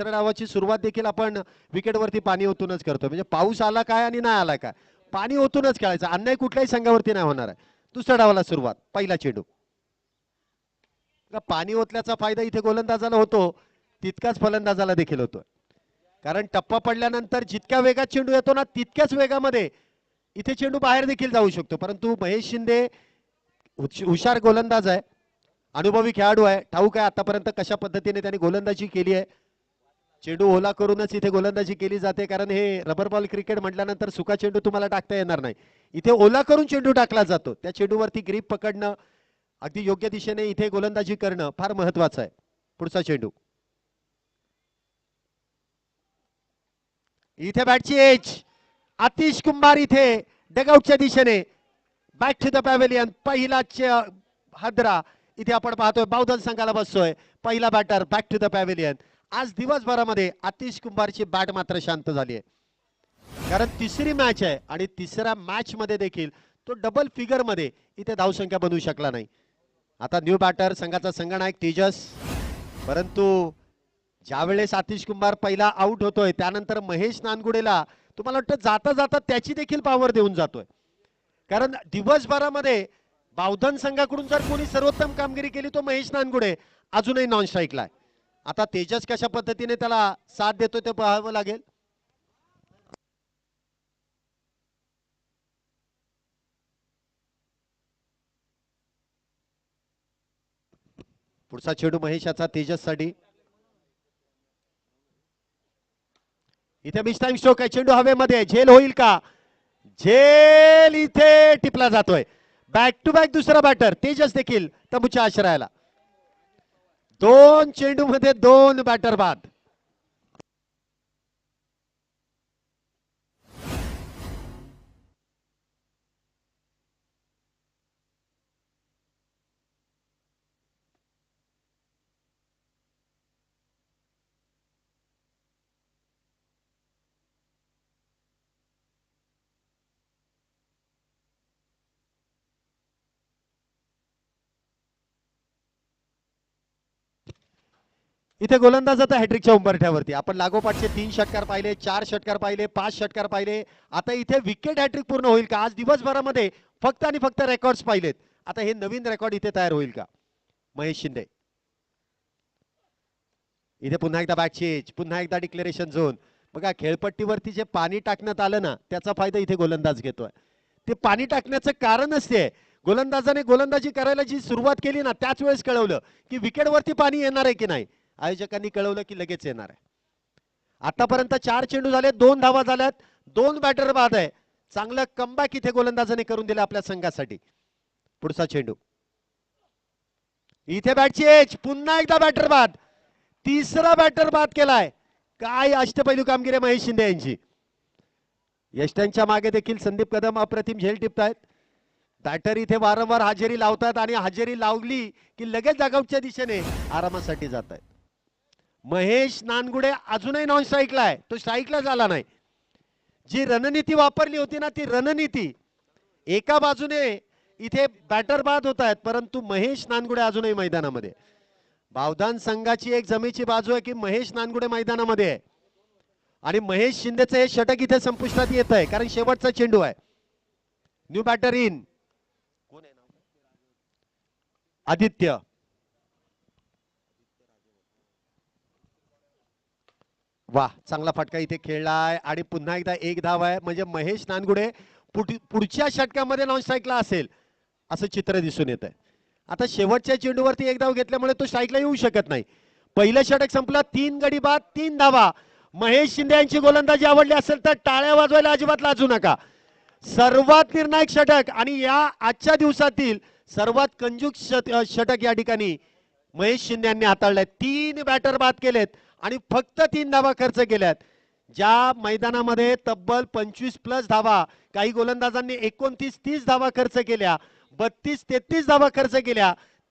दुसऱ्या डावाची सुरुवात देखील आपण विकेटवरती पाणी ओतूनच करतो म्हणजे पाऊस आला काय आणि नाही आला काय? पाणी ओतूनच खेळायचं. अन्याय कुठल्याही संघावरती नाही होणार आहे. दुसऱ्या डावाला सुरुवात. पहिला चेंडू. पाणी ओतल्याचा फायदा इथे गोलंदाजाला होतो. तितकाच फलंदाजाला देखील होतो कारण टप्पा पडल्यानंतर जितक्या वेगात चेंडू येतो ना तितक्याच वेगामध्ये इथे चेंडू बाहेर देखील जाऊ शकतो. परंतु महेश शिंदे हुशार गोलंदाज आहे. अनुभवी खेळाडू आहे. ठाऊक आहे आतापर्यंत कशा पद्धतीने त्यांनी गोलंदाजी केली आहे. चेंडू ओला करूनच इथे गोलंदाजी केली जाते कारण हे रबर बॉल क्रिकेट म्हटल्यानंतर सुका चेंडू तुम्हाला टाकता येणार नाही. इथे ओला करून चेंडू टाकला जातो. त्या चेंडूवरती ग्रीप पकडणं अगदी योग्य दिशेने इथे गोलंदाजी करणं फार महत्वाचं आहे. पुढचा चेंडू. इथे बॅटची एज आतिश कुंभार इथे डगआउटच्या दिशेने. बॅक टू द पॅव्हेलियन पहिला चे- हदरा. इथे आपण पाहतोय बावधन संघाला बसतोय. पहिला batter back to the pavilion आज दिवसभरामध्ये आतिश कुंभारची बॅट मात्र शांत झाली आहे. कारण तिसरी मॅच आहे आणि तिसऱ्या मॅच मध्ये देखील तो डबल फिगरमध्ये इथे धावसंख्या बनवू शकला नाही. आता न्यू बॅटर संघाचा संघनायक तेजस परंतु ज्यावेळेस आतिश कुंभार पहिला आउट होतोय त्यानंतर महेश नानगुडेला तुम्हाला वाटतं जाता जाता त्याची देखील पावर देऊन जातोय. कारण दिवसभरामध्ये बावधन संघाकडून जर कोणी सर्वोत्तम कामगिरी केली तो महेश नानगुडे अजूनही नॉन स्ट्राईकला आहे. आता तेजस कशा पद्धतीने त्याला साथ देतोय ते पाहावं लागेल. पुढचा चेंडू महेशाचा तेजससाठी. इथे मिस टाइम स्ट्रोक आहे. चेंडू हवेमध्ये झेल होईल का? झेल इथे टिपला जातोय. बॅक टू बॅक दुसरा बॅटर तेजस देखील तबूच्या आश्रयाला. दोन चेंडू मध्ये दोन बॅटर बाद. इथे गोलंदाज आता हॅट्रिकच्या उंबरठ्यावरती. आपण लागोपाठचे तीन षटकार पाहिले चार षटकार पाहिले पाच षटकार पाहिले. आता इथे विकेट हॅट्रिक पूर्ण होईल का? आज दिवसभरामध्ये फक्त आणि फक्त रेकॉर्ड्स पाहिलेत. आता हे नवीन रेकॉर्ड इथे तयार होईल का? महेश शिंदे. इथे पुन्हा एकदा बॅट चेंज पुन्हा एकदा डिक्लेरेशन झोन बघा खेळपट्टीवरती जे पाणी टाकण्यात आलं ना त्याचा फायदा इथे गोलंदाज घेतोय. ते पाणी टाकण्याचं कारणच ते आहे. गोलंदाजाने गोलंदाजी करायला जी सुरुवात केली ना त्याच वेळेस कळवलं की विकेटवरती पाणी येणार आहे की नाही. आयोजकांनी कळवलं की लगेच येणार आहे. आतापर्यंत चार चेंडू झाले दोन धावा झाल्यात दोन बॅटर बाद आहे. चांगलं कमबॅक इथे गोलंदाजाने करून दिलं आपल्या संघासाठी. पुढचा चेंडू. इथे बॅटची एच पुन्हा एकदा बॅटर बाद. तिसरा बॅटर बाद केलाय. काय अष्टपैलू कामगिरी महेश शिंदे यांची. यष्ट्यांच्या मागे देखील संदीप कदम अप्रतिम झेल टिपतायत. बॅटर इथे वारंवार हजेरी लावतात आणि हजेरी लावली की लगेच जागावच्या दिशेने आरामासाठी जात आहेत महेश नानगुडे अजूनही नॉन स्ट्राईकला आहे. तो स्ट्राईकला झाला नाही. जी रणनीती वापरली होती ना ती रणनीती एका बाजूने इथे बॅटर बाद होत आहेत परंतु महेश नानगुडे अजूनही मैदानामध्ये बावधान संघाची एक जमेची बाजू आहे की महेश नानगुडे मैदानामध्ये आहे. आणि महेश शिंदेचं हे षटक इथे संपुष्टात येत आहे कारण शेवटचा चेंडू आहे. न्यू बॅटर इन कोण आहे आदित्य. वा चांगला फटका इथे खेळलाय. आणि पुन्हा एकदा एक धाव आहे. म्हणजे महेश नानगुडे पुढ- पुढच्या षटकामध्ये नॉन स्ट्राईकला असेल असं चित्र दिसून येत आहे आता शेवटच्या चेंडूवरती एक धाव घेतल्यामुळे तो स्ट्राईकला येऊ शकत नाही. पहिलं षटक संपलं तीन गडी बाद तीन धावा. महेश शिंदे यांची गोलंदाजी आवडली असेल तर टाळ्या वाजवायला अजिबात लाजू नका. सर्वात निर्णायक षटक आणि या आजच्या दिवसातील सर्वात कंजूक षटक या ठिकाणी महेश शिंद्यांनी हाताळलंय. तीन बॅटर बाद केलेत आणि फक्त तीन धावा खर्च केल्यात. ज्या मैदानामध्ये तब्बल पंचवीस प्लस धावा काही गोलंदाजांनी एकोणतीस तीस धावा खर्च केल्या बत्तीस तेहतीस धावा खर्च केल्या